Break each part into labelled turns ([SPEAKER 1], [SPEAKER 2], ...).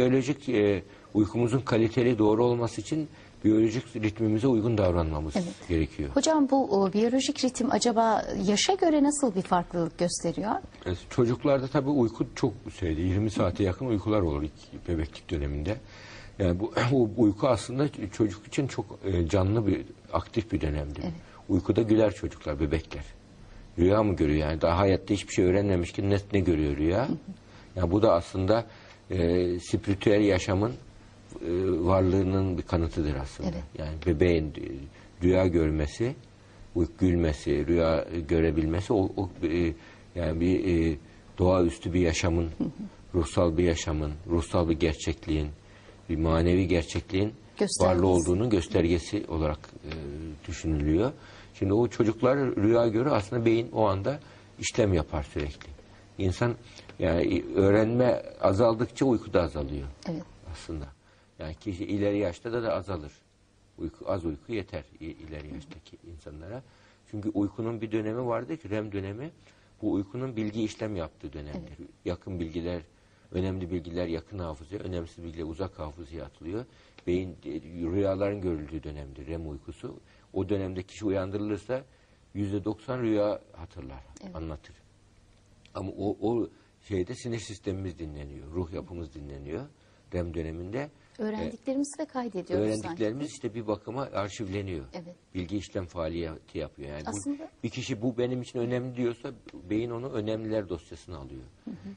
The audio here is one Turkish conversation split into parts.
[SPEAKER 1] Biyolojik e, uykumuzun kaliteli doğru olması için biyolojik ritmimize uygun davranmamız
[SPEAKER 2] Evet.
[SPEAKER 1] gerekiyor.
[SPEAKER 2] Hocam bu o, biyolojik ritim acaba yaşa göre nasıl bir farklılık gösteriyor?
[SPEAKER 1] E, Çocuklarda tabii uyku çok şeydi. 20 saate yakın uykular olur ilk bebeklik döneminde. Yani bu, bu uyku aslında çocuk için çok e, canlı bir, aktif bir dönemdir. Uykuda güler çocuklar, bebekler. Rüya mı görüyor yani? Daha hayatta hiçbir şey öğrenmemişken ne, ne görüyor rüya? Yani bu da aslında e, spiritüel yaşamın e, varlığının bir kanıtıdır aslında.
[SPEAKER 2] Evet.
[SPEAKER 1] Yani bebeğin rüya görmesi, gülmesi, rüya görebilmesi o, o e, yani bir e, doğaüstü bir yaşamın, ruhsal bir yaşamın, ruhsal bir gerçekliğin, bir manevi gerçekliğin
[SPEAKER 2] Göstergesi.
[SPEAKER 1] varlığı olduğunun göstergesi olarak e, düşünülüyor. Şimdi o çocuklar rüya görür aslında beyin o anda işlem yapar sürekli. İnsan yani öğrenme azaldıkça uyku da azalıyor
[SPEAKER 2] Evet.
[SPEAKER 1] aslında. Yani kişi ileri yaşta da da azalır. Uyku, az uyku yeter ileri yaştaki insanlara. Çünkü uykunun bir dönemi vardır ki REM dönemi. Bu uykunun bilgi işlem yaptığı dönemdir. Yakın bilgiler, önemli bilgiler yakın hafızaya, önemsiz bilgiler uzak hafızaya atılıyor. Beyin e, rüyaların görüldüğü dönemdir REM uykusu. O dönemde kişi uyandırılırsa yüzde doksan rüya hatırlar, anlatır. Ama o, o şeyde sinir sistemimiz dinleniyor, ruh yapımız dinleniyor REM döneminde.
[SPEAKER 2] Öğrendiklerimizi de kaydediyoruz
[SPEAKER 1] Öğrendiklerimiz
[SPEAKER 2] sanki.
[SPEAKER 1] işte bir bakıma arşivleniyor.
[SPEAKER 2] Evet.
[SPEAKER 1] Bilgi işlem faaliyeti yapıyor. Yani bu-
[SPEAKER 2] Aslında-
[SPEAKER 1] bir kişi bu benim için önemli diyorsa beyin onu önemliler dosyasına alıyor.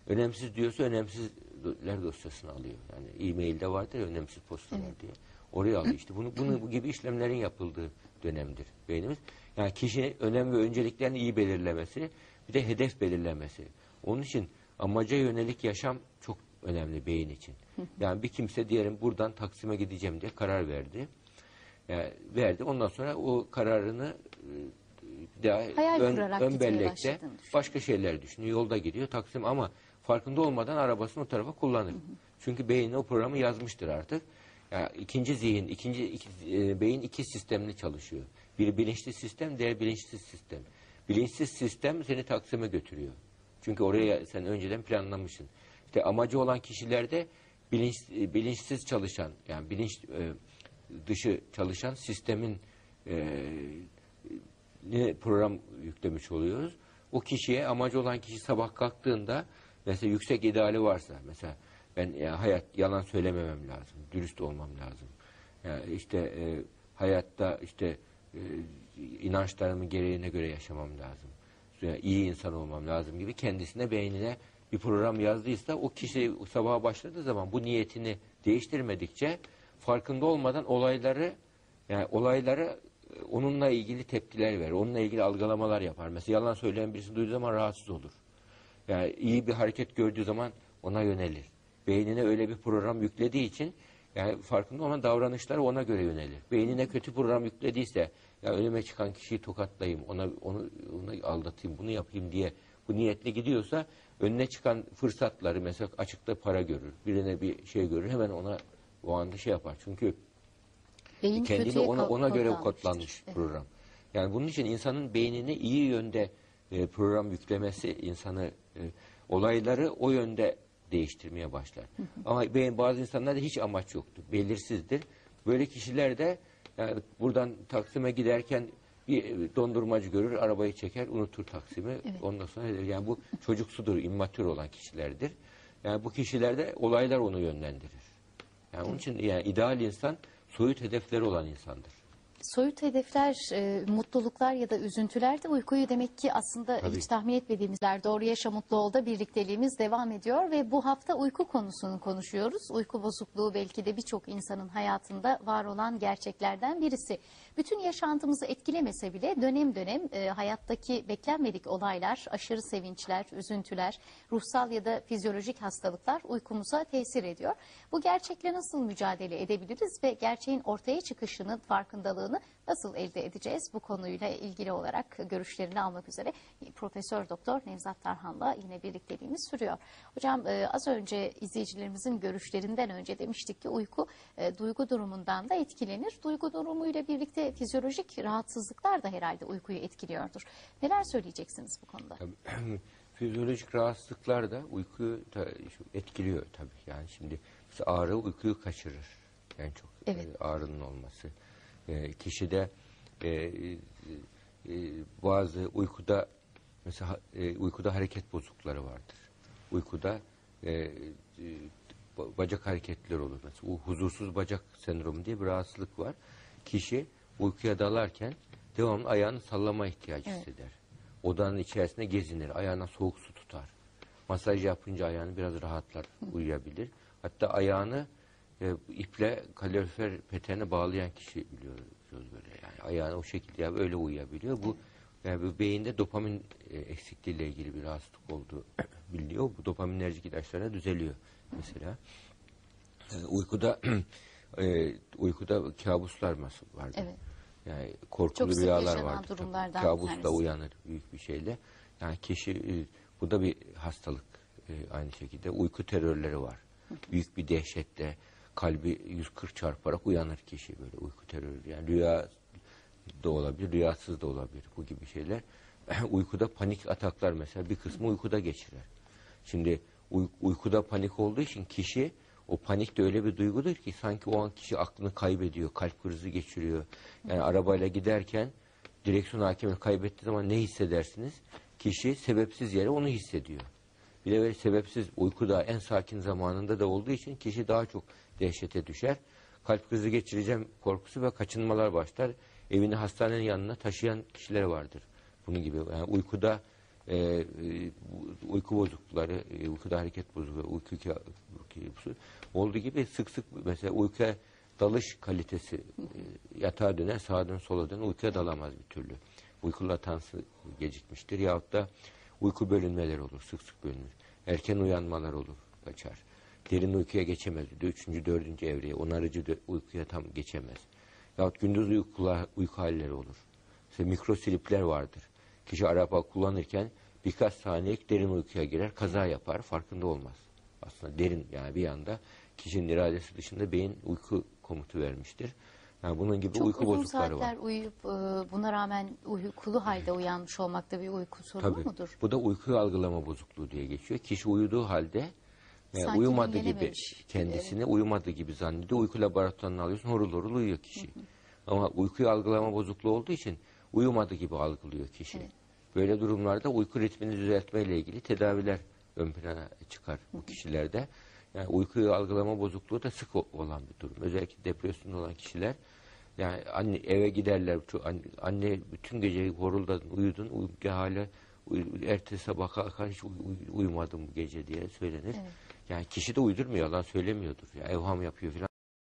[SPEAKER 1] Önemsiz diyorsa önemsizler dosyasına alıyor. Yani e-mailde vardır ya önemsiz postalar diye. Oraya alıyor işte. Bunu, bunu bu gibi işlemlerin yapıldığı dönemdir beynimiz. Yani kişinin önem ve önceliklerini iyi belirlemesi, bir de hedef belirlemesi. Onun için amaca yönelik yaşam çok önemli beyin için. Yani bir kimse diyelim buradan Taksim'e gideceğim diye karar verdi. Yani verdi. Ondan sonra o kararını e, daha
[SPEAKER 2] Hayal
[SPEAKER 1] ön,
[SPEAKER 2] kurarak
[SPEAKER 1] ön
[SPEAKER 2] gitmeye
[SPEAKER 1] bellekte
[SPEAKER 2] başladığını
[SPEAKER 1] başka şeyler düşünüyor. Yolda gidiyor Taksim ama farkında olmadan arabasını o tarafa kullanır. Çünkü beyni o programı yazmıştır artık. Yani ikinci zihin, ikinci iki, e, beyin iki sistemli çalışıyor. Biri bilinçli sistem, diğer bilinçsiz sistem. Bilinçsiz sistem seni Taksim'e götürüyor. Çünkü oraya sen önceden planlamışsın. İşte amacı olan kişilerde bilinç, e, bilinçsiz çalışan, yani bilinç e, dışı çalışan sistemin e, program yüklemiş oluyoruz. O kişiye amacı olan kişi sabah kalktığında mesela yüksek ideali varsa mesela ben ya hayat yalan söylememem lazım, dürüst olmam lazım. Yani işte e, hayatta işte e, inançlarımın gereğine göre yaşamam lazım. Yani iyi insan olmam lazım gibi kendisine beynine bir program yazdıysa o kişi sabaha başladığı zaman bu niyetini değiştirmedikçe farkında olmadan olayları yani olayları e, onunla ilgili tepkiler verir. Onunla ilgili algılamalar yapar. Mesela yalan söyleyen birisini duyduğu zaman rahatsız olur. Yani iyi bir hareket gördüğü zaman ona yönelir. Beynine öyle bir program yüklediği için yani farkında olan davranışları ona göre yönelir. Beynine kötü program yüklediyse ya önüme çıkan kişiyi tokatlayayım, ona onu onu aldatayım, bunu yapayım diye bu niyetle gidiyorsa önüne çıkan fırsatları mesela açıkta para görür, birine bir şey görür hemen ona o anda şey yapar. Çünkü
[SPEAKER 2] Beyin
[SPEAKER 1] kendini ona ona göre kodlanmış
[SPEAKER 2] Evet.
[SPEAKER 1] program. Yani bunun için insanın beynine iyi yönde e, program yüklemesi insanı e, olayları o yönde değiştirmeye başlar. Ama beyin bazı insanlarda hiç amaç yoktur. Belirsizdir. Böyle kişiler de yani buradan Taksim'e giderken bir e, dondurmacı görür, arabayı çeker, unutur Taksim'i. Ondan sonra yani bu çocuksudur, immatür olan kişilerdir. Yani bu kişilerde olaylar onu yönlendirir. Yani onun için yani ideal insan soyut hedefleri olan insandır.
[SPEAKER 2] Soyut hedefler, e, mutluluklar ya da üzüntüler de uykuyu demek ki aslında
[SPEAKER 1] Tabii.
[SPEAKER 2] hiç tahmin etmediğimizler. Doğru Yaşa Mutlu Ol'da birlikteliğimiz devam ediyor ve bu hafta uyku konusunu konuşuyoruz. Uyku bozukluğu belki de birçok insanın hayatında var olan gerçeklerden birisi. Bütün yaşantımızı etkilemese bile dönem dönem e, hayattaki beklenmedik olaylar, aşırı sevinçler, üzüntüler, ruhsal ya da fizyolojik hastalıklar uykumuza tesir ediyor. Bu gerçekle nasıl mücadele edebiliriz ve gerçeğin ortaya çıkışının farkındalığını nasıl elde edeceğiz? Bu konuyla ilgili olarak görüşlerini almak üzere Profesör Doktor Nevzat Tarhan'la yine birlikteliğimiz sürüyor. Hocam e, az önce izleyicilerimizin görüşlerinden önce demiştik ki uyku e, duygu durumundan da etkilenir. Duygu durumuyla birlikte fizyolojik rahatsızlıklar da herhalde uykuyu etkiliyordur. Neler söyleyeceksiniz bu konuda?
[SPEAKER 1] Fizyolojik rahatsızlıklar da uykuyu etkiliyor tabii. Yani şimdi ağrı uykuyu kaçırır. En çok
[SPEAKER 2] Evet.
[SPEAKER 1] e, ağrının olması. E, kişide e, e, bazı uykuda mesela e, uykuda hareket bozuklukları vardır. Uykuda e, e, ba- bacak hareketleri olur. Mesela huzursuz bacak sendromu diye bir rahatsızlık var. Kişi uykuya dalarken devamlı ayağını sallama ihtiyacı
[SPEAKER 2] Evet.
[SPEAKER 1] hisseder. Odanın içerisinde gezinir. Ayağına soğuk su tutar. Masaj yapınca ayağını biraz rahatlar, uyuyabilir. Hatta ayağını e, iple kalorifer peteğine bağlayan kişi biliyoruz böyle. Yani ayağını o şekilde ya öyle uyuyabiliyor. Bu yani bu beyinde dopamin e, eksikliğiyle ilgili bir rahatsızlık olduğu biliniyor. Bu dopaminerjik ilaçlara düzeliyor mesela. E, uykuda e, uykuda kabuslar vardır?
[SPEAKER 2] Evet.
[SPEAKER 1] Yani korkulu
[SPEAKER 2] Çok
[SPEAKER 1] rüyalar tabii.
[SPEAKER 2] durumlardan
[SPEAKER 1] Kabusla uyanır büyük bir şeyle. Yani kişi e, bu da bir hastalık e, aynı şekilde. Uyku terörleri var. Büyük bir dehşette kalbi 140 çarparak uyanır kişi böyle uyku terörü. Yani rüya da olabilir, rüyasız da olabilir bu gibi şeyler. Uykuda panik ataklar mesela bir kısmı uykuda geçirir. Şimdi uy- uykuda panik olduğu için kişi o panik de öyle bir duygudur ki sanki o an kişi aklını kaybediyor, kalp krizi geçiriyor. Yani arabayla giderken direksiyon hakimini kaybettiği zaman ne hissedersiniz? Kişi sebepsiz yere onu hissediyor. Böyle sebepsiz uykuda en sakin zamanında da olduğu için kişi daha çok dehşete düşer. Kalp krizi geçireceğim korkusu ve kaçınmalar başlar. Evini hastanenin yanına taşıyan kişiler vardır. Bunun gibi yani uykuda e, e, uyku bozuklukları, e, uykuda hareket bozukluğu, uyku uykusu olduğu gibi sık sık mesela uykuya dalış kalitesi e, yatağa döner, sağa dön, sola dön, uykuya dalamaz bir türlü. Uyku latansı gecikmiştir yahut da uyku bölünmeleri olur, sık sık bölünür. Erken uyanmalar olur, kaçar. Derin uykuya geçemez. Üçüncü, dördüncü evreye, onarıcı uykuya tam geçemez. Yahut gündüz uykular, uyku halleri olur. Mesela mikrosilipler vardır. Kişi araba kullanırken birkaç saniyelik derin uykuya girer, kaza yapar, farkında olmaz. Aslında derin yani bir anda kişinin iradesi dışında beyin uyku komutu vermiştir. Yani bunun gibi
[SPEAKER 2] Çok
[SPEAKER 1] uyku
[SPEAKER 2] uzun
[SPEAKER 1] bozuklukları
[SPEAKER 2] saatler
[SPEAKER 1] var.
[SPEAKER 2] uyuyup e, buna rağmen uykulu halde uyanmış olmak da bir uyku sorunu
[SPEAKER 1] Tabii.
[SPEAKER 2] mudur?
[SPEAKER 1] Bu da uyku algılama bozukluğu diye geçiyor. Kişi uyuduğu halde e,
[SPEAKER 2] Sanki
[SPEAKER 1] uyumadı gibi
[SPEAKER 2] dinlenememiş.
[SPEAKER 1] kendisini uyumadı gibi zannediyor. Uyku laboratuvarına alıyorsun horul horul uyuyor kişi. Ama uykuyu algılama bozukluğu olduğu için uyumadı gibi algılıyor kişi. Böyle durumlarda uyku ritmini düzeltmeyle ilgili tedaviler ön plana çıkar bu kişilerde. Yani uykuyu algılama bozukluğu da sık olan bir durum. Özellikle depresyonda olan kişiler yani anne eve giderler anne, bütün gece horuldadın uyudun uyku hala uy, ertesi sabah kalkar hiç uy- uy- uyumadım bu gece diye söylenir. Yani kişi de uydurmuyor yalan söylemiyordur. Ya evham yapıyor falan.